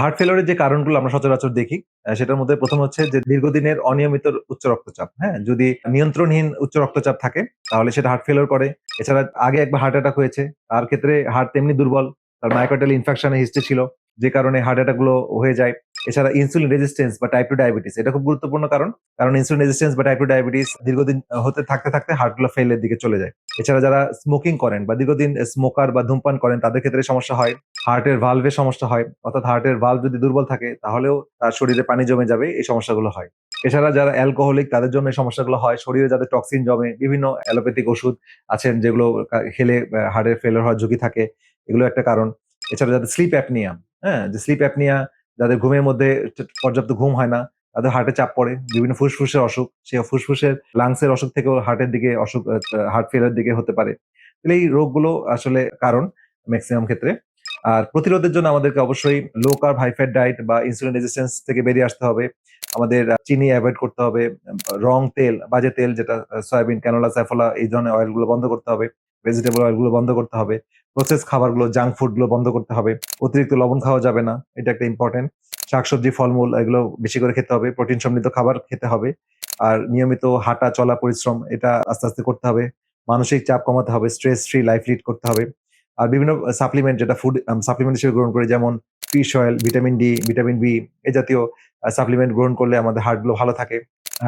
Heart ফেলিওরের যে কারণগুলো আমরা সচরাচর দেখি সেটার মধ্যে প্রথম হচ্ছে যে দীর্ঘদিনের অনিয়মিত উচ্চ রক্তচাপ হ্যাঁ? যদি নিয়ন্ত্রণহীন উচ্চ রক্তচাপ থাকে, তাহলে সেটা হার্ট ফেলিওর করে। এছাড়া আগে একবার হার্ট অ্যাটাক হয়েছে, তার ক্ষেত্রে হার্ট তেমনি দুর্বল, তার মাইকোটাল ইনফেকশনের হিস্ট্রি ছিল, যে কারণে হার্ট অ্যাটাকগুলো হয়ে যায়। এছাড়া ইনসুলিন রেজিস্ট্যান্স বা টাইপ টু ডায়াবেটিস এটা খুব গুরুত্বপূর্ণ কারণ কারণ ইনসুলিন রেজিস্ট্যান্স বা টাইপ টু ডায়াবেটিস দীর্ঘদিন হতে থাকতে থাকতে হার্টগুলো ফেলের দিকে চলে যায়। এছাড়া যারা স্মোকিং করেন বা দীর্ঘদিন স্মোকার বা ধূমপান করেন, তাদের ক্ষেত্রে সমস্যা হয়। হার্টের ভালভের সমস্যা হয়, অর্থাৎ হার্টের ভালভ যদি দুর্বল থাকে, তাহলেও তার শরীরে পানি জমে যাবে, এই সমস্যাগুলো হয়। এছাড়া যারা অ্যালকোহলিক তাদের জন্য এই সমস্যাগুলো হয়। শরীরে যাদের টক্সিন জমে, বিভিন্ন অ্যালোপ্যাথিক ওষুধ আছেন, যেগুলো খেলে হার্টের ফেলার হওয়ার ঝুঁকি থাকে, এগুলো একটা কারণ। এছাড়া যাদের স্লিপ অ্যাপনিয়া হ্যাঁ যে স্লিপ অ্যাপনিয়া যাদের ঘুমের মধ্যে পর্যাপ্ত ঘুম হয় না, তাদের হার্টে চাপ পড়ে, বিভিন্ন ফুসফুসের অসুখ, সে ফুসফুসের লাংসের অসুখ থেকেও হার্টের দিকে অসুখ হার্ট ফেলার দিকে হতে পারে। তাহলে এই রোগগুলো আসলে কারণ ম্যাক্সিমাম ক্ষেত্রে। আর প্রতিরোধের জন্য আমাদেরকে অবশ্যই লো কার্ব হাই ডায়েট বা ইনসুলিন রেজিস্ট্যান্স থেকে বেরিয়ে আসতে হবে। আমাদের চিনি অ্যাভয়েড করতে হবে রং তেল, বাজে তেল যেটা সয়াবিন ক্যানোলা সাইফলা এই ধরনের অয়েলগুলো বন্ধ করতে হবে ভেজিটেবল অয়েলগুলো বন্ধ করতে হবে প্রসেস খাবারগুলো জাঙ্ক ফুডগুলো বন্ধ করতে হবে, অতিরিক্ত লবণ খাওয়া যাবে না, এটা একটা ইম্পর্টেন্ট শাকসবজি, ফলমূল এগুলো বেশি করে খেতে হবে প্রোটিন সমৃদ্ধ খাবার খেতে হবে, আর নিয়মিত হাঁটা, চলা, পরিশ্রম এটা আস্তে আস্তে করতে হবে। মানসিক চাপ কমাতে হবে স্ট্রেস ফ্রি লাইফ লিড করতে হবে। আর বিভিন্ন সাপ্লিমেন্ট যেটা ফুড সাপ্লিমেন্ট হিসেবে গ্রহণ করি, যেমন fish oil vitamin D vitamin B এ জাতীয় সাপ্লিমেন্ট গ্রহণ করলে আমাদের হার্টগুলো ভালো থাকে।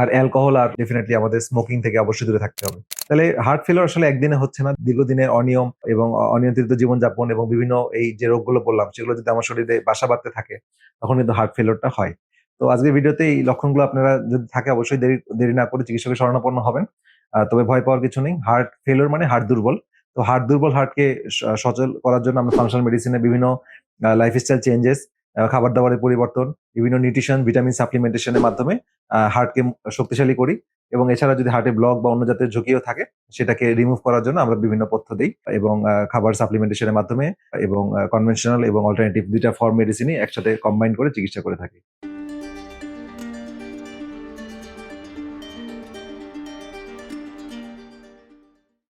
আর অ্যালকোহল আর ডেফিনেটলি আমাদের স্মোকিং থেকে অবশ্যই দূরে থাকতে হবে। তাহলে হার্ট ফেলিওর আসলে একদিনে হচ্ছে না, দীর্ঘদিনের অনিয়ম এবং অনিয়ন্ত্রিত জীবনযাপন এবং বিভিন্ন এই যে রোগগুলো বললাম, সেগুলো যদি আমার শরীরে বাসা বাঁধতে থাকে, তখন কিন্তু হার্ট ফেলিওরটা হয়। তো আজকের ভিডিওতে এই লক্ষণগুলো আপনারা যদি থাকে, অবশ্যই দেরি দেরি না করে চিকিৎসকের শরণাপন্ন হবেন। তবে ভয় পাওয়ার কিছু নেই। হার্ট ফেলিওর মানে হার্ট দুর্বল। তো হার্ট দুর্বল হার্টকে সচল করার জন্য আমরা ফাংশনাল মেডিসিনে বিভিন্ন লাইফস্টাইল চেঞ্জেস খাবার দাবারের পরিবর্তন, বিভিন্ন নিউট্রিশন ভিটামিন সাপ্লিমেন্টেশনের মাধ্যমে হার্টকে শক্তিশালী করি এবং এছাড়া যদি হার্টে ব্লক বা অন্য জাতের ঝুঁকিও থাকে, সেটাকে রিমুভ করার জন্য আমরা বিভিন্ন পথ্য দিই এবং খাবার সাপ্লিমেন্টেশনের মাধ্যমে এবং কনভেনশনাল এবং অল্টারনেটিভ দুইটা ফর্ম মেডিসিনই একসাথে কম্বাইন করে চিকিৎসা করে থাকি।